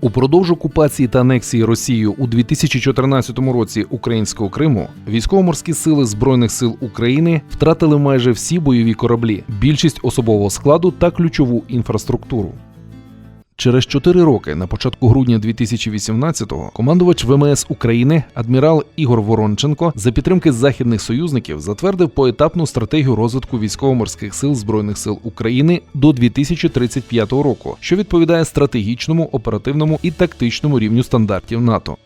Упродовж окупації та анексії Росією у 2014 році українського Криму військово-морські сили Збройних сил України втратили майже всі бойові кораблі, більшість особового складу та ключову інфраструктуру. Через 4 роки, на початку грудня 2018-го, командувач ВМС України адмірал Ігор Воронченко за підтримки західних союзників затвердив поетапну стратегію розвитку військово-морських сил Збройних сил України до 2035 року, що відповідає стратегічному, оперативному і тактичному рівню стандартів НАТО.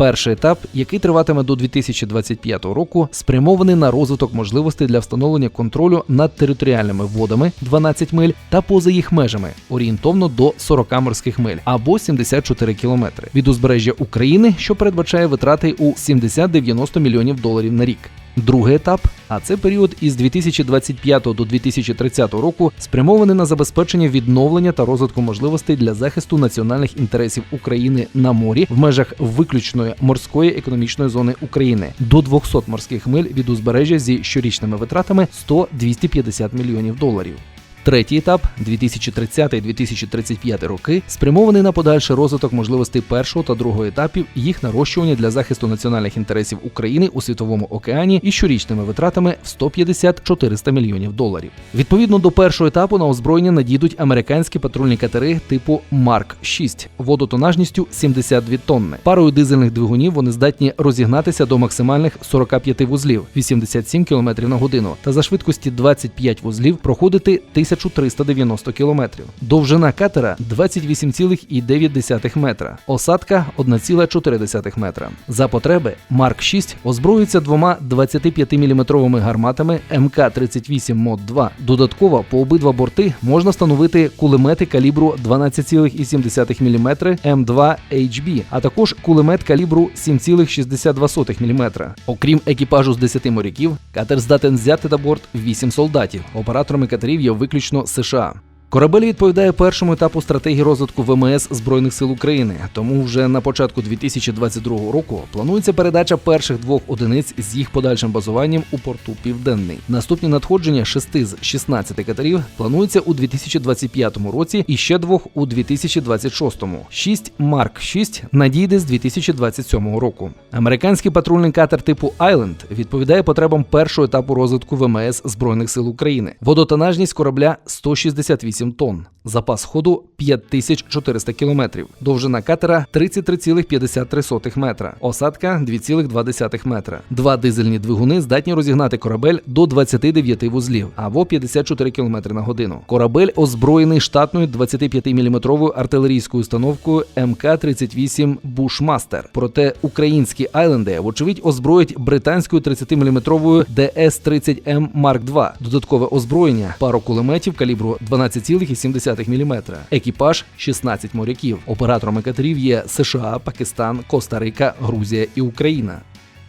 Перший етап, який триватиме до 2025 року, спрямований на розвиток можливостей для встановлення контролю над територіальними водами 12 миль та поза їх межами орієнтовно до 40 морських миль або 74 кілометри від узбережжя України, що передбачає витрати у 70-90 мільйонів доларів на рік. Другий етап, а це період із 2025 до 2030 року, спрямований на забезпечення відновлення та розвитку можливостей для захисту національних інтересів України на морі в межах виключної морської економічної зони України до 200 морських миль від узбережжя зі щорічними витратами 100-250 мільйонів доларів. Третій етап 2030-2035 роки спрямований на подальший розвиток можливостей першого та другого етапів їх нарощування для захисту національних інтересів України у світовому океані і щорічними витратами в 150-400 мільйонів доларів. Відповідно до першого етапу на озброєння надійдуть американські патрульні катери типу Марк 6 водотонажністю 72 тонни. Парою дизельних двигунів вони здатні розігнатися до максимальних 45 вузлів 87 км на годину та за швидкості 25 вузлів проходити 1390 км. Довжина катера 28,9 метра, осадка 1,4 метра. За потреби Марк 6 озброюється двома 25-мм гарматами МК-38 МОД 2. Додатково по обидва борти можна встановити кулемети калібру 12,7 мм М2 HB, а також кулемет калібру 7,62 мм. Окрім екіпажу з 10 моряків, катер здатен взяти на борт 8 солдатів. Операторами катерів є виключно США. Корабель відповідає першому етапу стратегії розвитку ВМС Збройних сил України. Тому вже на початку 2022 року планується передача перших двох одиниць з їх подальшим базуванням у порту Південний. Наступні надходження шести з 16 катерів планується у 2025 році і ще двох у 2026. Шість Марк 6 надійде з 2027 року. Американський патрульний катер типу Айленд відповідає потребам першого етапу розвитку ВМС Збройних сил України. Водотонажність корабля 168 тонн. Запас ходу 5400 кілометрів. Довжина катера 33,53 метра. Осадка 2,2 метра. Два дизельні двигуни здатні розігнати корабель до 29 вузлів або 54 км на годину. Корабель озброєний штатною 25-мм артилерійською установкою МК-38 Бушмастер. Проте українські айленди, вочевидь, озброїть британською 30-мм ДС-30М Марк 2 Додаткове озброєння, пару кулеметів калібру 12,7 мм. Екіпаж 16 моряків. Операторами катерів є США, Пакистан, Коста-Рика, Грузія і Україна.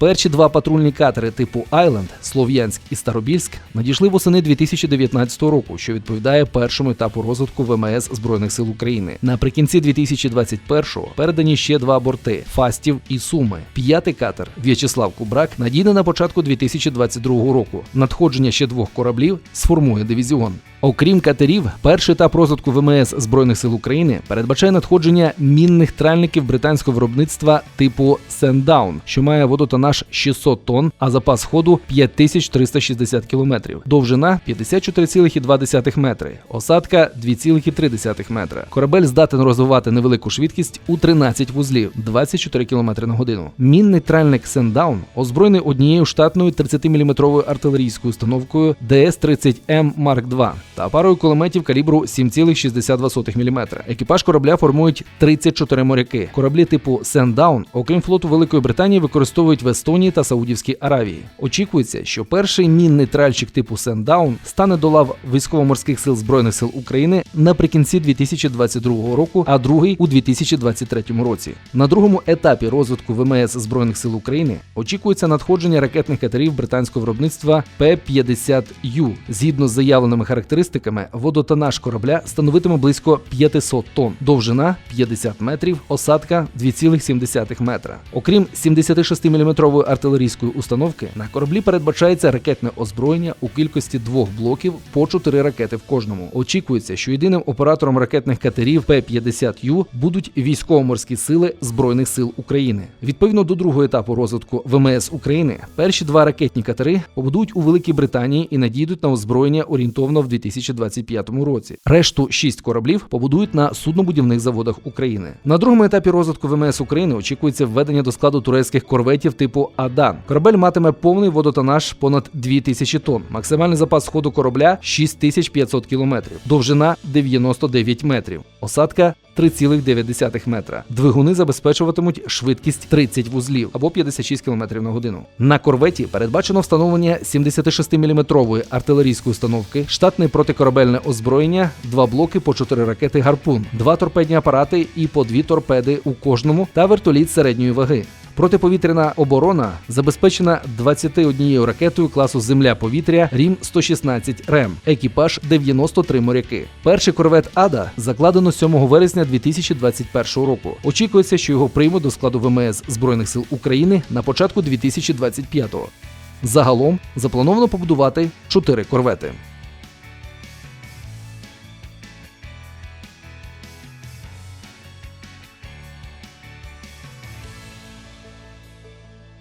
Перші два патрульні катери типу Айленд, Слов'янськ і Старобільськ надійшли восени 2019 року, що відповідає першому етапу розвитку ВМС Збройних сил України. Наприкінці 2021-го передані ще два борти Фастів і Суми. П'ятий катер В'ячеслав Кубрак надійде на початку 2022 року. Надходження ще двох кораблів сформує дивізіон. Окрім катерів, перший етап розвитку ВМС Збройних сил України передбачає надходження мінних тральників британського виробництва типу Сендаун, що має водотонаж 600 тонн, а запас ходу 5360 км. Довжина 54,2 метри, осадка 2,3 метра. Корабель здатен розвивати невелику швидкість у 13 вузлів 24 км на годину. Мінний тральник Сендаун озброєний однією штатною 30-мм артилерійською установкою ДС-30М Марк 2 та парою кулеметів калібру 7,62 мм. Екіпаж корабля формують 34 моряки. Кораблі типу Сендаун, окрім флоту Великої Британії, використовують в Естонії та Саудівській Аравії. Очікується, що перший мінний тральщик типу Сендаун стане до лав військово-морських сил Збройних сил України наприкінці 2022 року, а другий у 2023 році. На другому етапі розвитку ВМС Збройних сил України очікується надходження ракетних катерів британського виробництва П-50Ю згідно з заявленими характеристиками характеристиками водотонаж корабля становитиме близько 500 тонн, довжина 50 метрів, осадка 2,7 метра. Окрім 76-мм артилерійської установки, на кораблі передбачається ракетне озброєння у кількості двох блоків по 4 ракети в кожному. Очікується, що єдиним оператором ракетних катерів П-50Ю будуть військово-морські сили Збройних сил України. Відповідно до другого етапу розвитку ВМС України, перші два ракетні катери побудують у Великій Британії і надійдуть на озброєння орієнтовно в 2025 році. Решту шість кораблів побудують на суднобудівних заводах України. На другому етапі розвитку ВМС України очікується введення до складу турецьких корветів типу Адан. Корабель матиме повний водотонаж понад 2000 тонн. Максимальний запас ходу корабля 6500 кілометрів, довжина 99 метрів, осадка 3,9 метра. Двигуни забезпечуватимуть швидкість 30 вузлів або 56 км на годину. На корветі передбачено встановлення 76-мм артилерійської установки, штатне протикорабельне озброєння, два блоки по 4 ракети гарпун, два торпедні апарати і по дві торпеди у кожному та вертоліт середньої ваги. Протиповітряна оборона забезпечена 21 ракетою класу Земля-повітря Рім 116 РЕМ, екіпаж 93 моряки. Перший корвет Ада закладено 7 вересня 2021 року. Очікується, що його приймуть до складу ВМС Збройних сил України на початку 2025-го. Загалом заплановано побудувати 4 корвети.